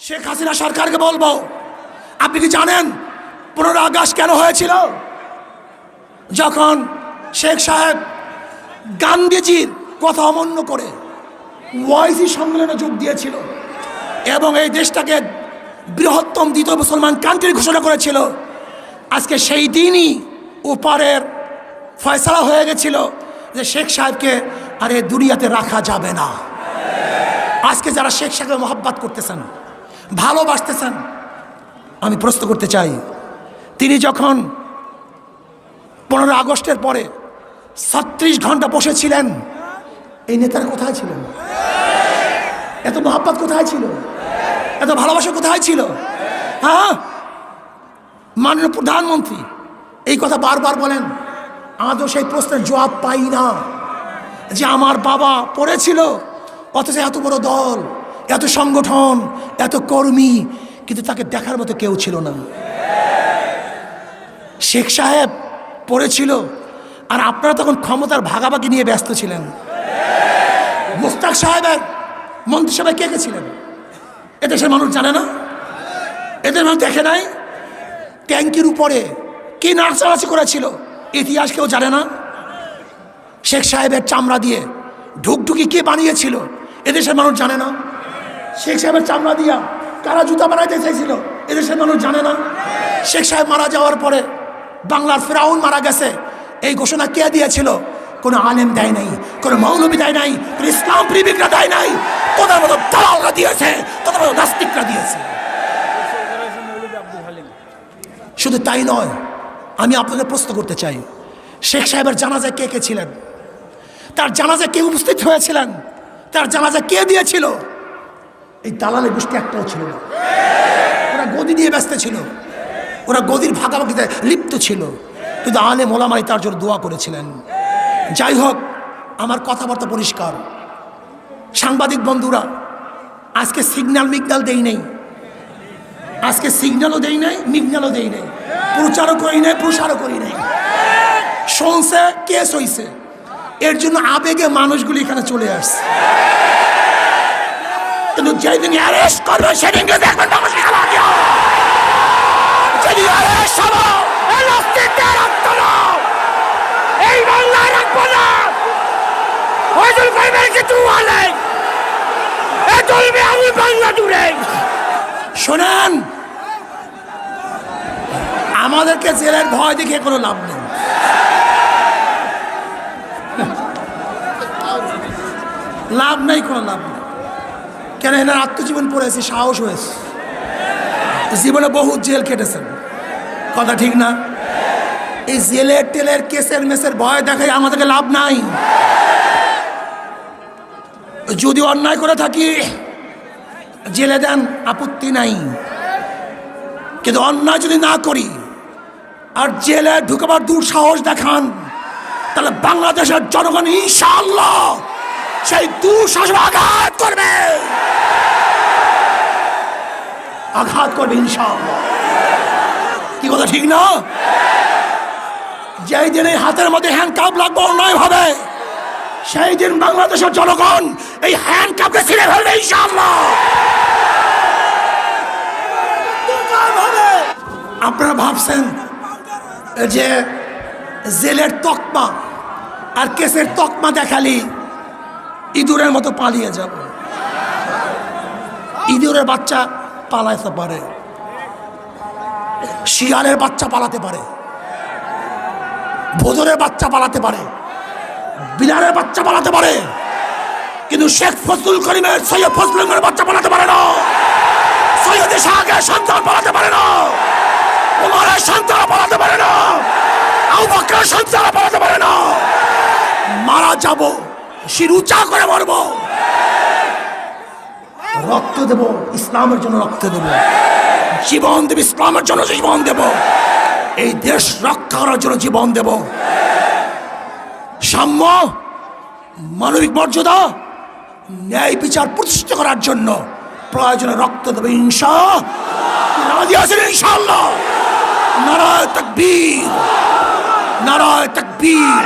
শেখ হাসিনা সরকারকে বলব, আপনি কি জানেন পনেরো আগস্ট কেন হয়েছিল? যখন শেখ সাহেব গান্ধীজির কথা অমান্য করে ওয়াইসি সম্মেলনে যোগ দিয়েছিল এবং এই দেশটাকে বৃহত্তম দ্বিতীয় মুসলমান কান্ট্রি ঘোষণা করেছিল, আজকে সেই দিনই ওপারের ফয়সলা হয়ে গেছিল যে শেখ সাহেবকে আর দুনিয়াতে রাখা যাবে না। আজকে যারা শেখ সাহেবের মহাব্বাত করতেছেন ভালোবাসতেছেন। আমি প্রশ্ন করতে চাই, তিনি যখন পনেরো আগস্টের পরে ছত্রিশ ঘণ্টা বসেছিলেন, এই নেতারা কোথায় ছিলেন? এত মহাব্বাত কোথায় ছিল? এত ভালোবাসা কোথায় ছিল? হ্যাঁ? মাননীয় প্রধানমন্ত্রী, এই কথা বারবার বলেন, আজও সেই প্রশ্নের জবাব পাই না। যে আমার বাবা পড়েছিল, অথচ এত বড় দল এত সংগঠন, এত কর্মী, কিন্তু তাকে দেখার মতো কেউ ছিল না। শেখ সাহেব পড়েছিল, আর আপনারা তখন ক্ষমতার ভাগাভাগি নিয়ে ব্যস্ত ছিলেন। মুস্তাক সাহেবের মন্ত্রিসভায় কে কে ছিলেন? এদেশের মানুষ জানে না? এদের মানুষ দেখে নাই? ট্যাঙ্কির উপরে কি নাচানাচি করেছিল? ইতিহাস কেউ জানে না? শেখ সাহেবের চামড়া দিয়ে ঢুকঢুকি কে বানিয়েছিল? এদেশের মানুষ জানে না? শেখ সাহেবের চামড়া দিয়া কারা জুতা বানাইতে চাইছিল? এদেশের মানুষ জানে না। শেখ সাহেব মারা যাওয়ার পরে বাংলার ফেরাউন মারা গেছে। এই ঘোষণা কে দিয়েছিল? কোনো আলেম দেয় নাই, কোনো মৌলবী দেয় নাই, কোনো ইসলাম প্রেমিকরা দেয় নাই। তোদের মতো দালালরা দিয়েছে, তোদের মতো নাস্তিকরা দিয়েছে। শুধু তাই নয়, আমি আপনাদের প্রশ্ন করতে চাই। শেখ সাহেবের জানাজায় কে কে ছিলেন? তার জানাজায় কে উপস্থিত হয়েছিলেন? তার জানাজা কে দিয়েছিল? এই দালালের গোষ্ঠী একটাও ছিল না। ওরা গদি দিয়ে ব্যস্ত ছিল। ওরা গদির ভাগাভাগিতে লিপ্ত ছিল। কিন্তু আলে মোলামাই তার জন্য দোয়া করেছিলেন। যাই হোক, আমার কথাবার্তা পরিষ্কার। সাংবাদিক বন্ধুরা, আজকে সিগন্যাল মিগনাল দেই নেই। আজকে সিগন্যালও দেই নাই, মিগনালও দেই নাই। প্রচারও করি নাই, প্রসারও করি নাই। শুনছে কেস হইছে। এর জন্য আবেগে মানুষগুলি এখানে চলে আসছে। কিন্তু যেদিন অ্যারেস্ট করবে সেদিনকে দেখবেন দিও। যেদিন arrest হব, এই বাংলায় রাখব না। ওইদুল কইবের কিছু বলে? এ চলবে আমি আমাদেরকে জেলের ভয় দেখে কোনো লাভ নেই। লাভ নাই কোনো লাভ নেই। কেন এনার আত্মজীবন পড়েছে সাহস হয়েছে জীবনে বহু জেল কেটেছেন কথা ঠিক না? এই জেলের টেলের কেসের মেসের ভয় দেখাই আমাদেরকে লাভ নাই। যদি অন্যায় করে থাকি, জেলে দেন আপত্তি নাই। কিন্তু অন্যায় যদি না করি, আর জেলে ঢুকাবার দুঃসাহস দেখান, তাহলে বাংলাদেশের জনগণ ইনশাআল্লাহ সেই দুঃসাহস আঘাত করবে। আঘাত করবে ইনশাআল্লাহ। কি কথা, ঠিক না? যেই দিন এই হাতের মধ্যে হ্যান্ড কাপ লাগবে, অন্যায় ভাবে সেই দিন বাংলাদেশের জনগণ এই হ্যান্ড কাপকে ছিঁড়ে ফেলবে ইনশাআল্লাহ। আপনারা ভাবছেন যে জেলের তকমা আর কেসের তকমা দেখালি। ইঁদুরের মতো পালিয়ে যাব। ইঁদুরের বাচ্চা পালাতে পারে। শিয়ালের বাচ্চা পালাতে পারে। ভোদরের বাচ্চা পালাতে পারে। বিড়ালের বাচ্চা পালাতে পারে। কিন্তু শেখ ফজলুল করিমের, সৈয়দ ফজলুল বাচ্চা পালাতে পারে না। সৈয়দ শাহের সন্তান পালাতে পারে না। ওমরের সন্তান পালাতে পারে না। আবু বকরের সন্তান পালাতে পারে না মারা যাব শির উঁচা করে মরব। রক্ত দেব, ইসলামের জন্য রক্ত দেব। জীবন দেব, ইসলামের জন্য জীবন দেব। এই দেশ রক্ষা করার জন্য জীবন দেব। সাম্য, মানবিক মর্যাদা, ন্যায় বিচার প্রতিষ্ঠিত করার জন্য প্রয়োজনে রক্ত দেবে, ইনশা ইনশাল্লাহ নারায় তকবীর নারায় তকবীর।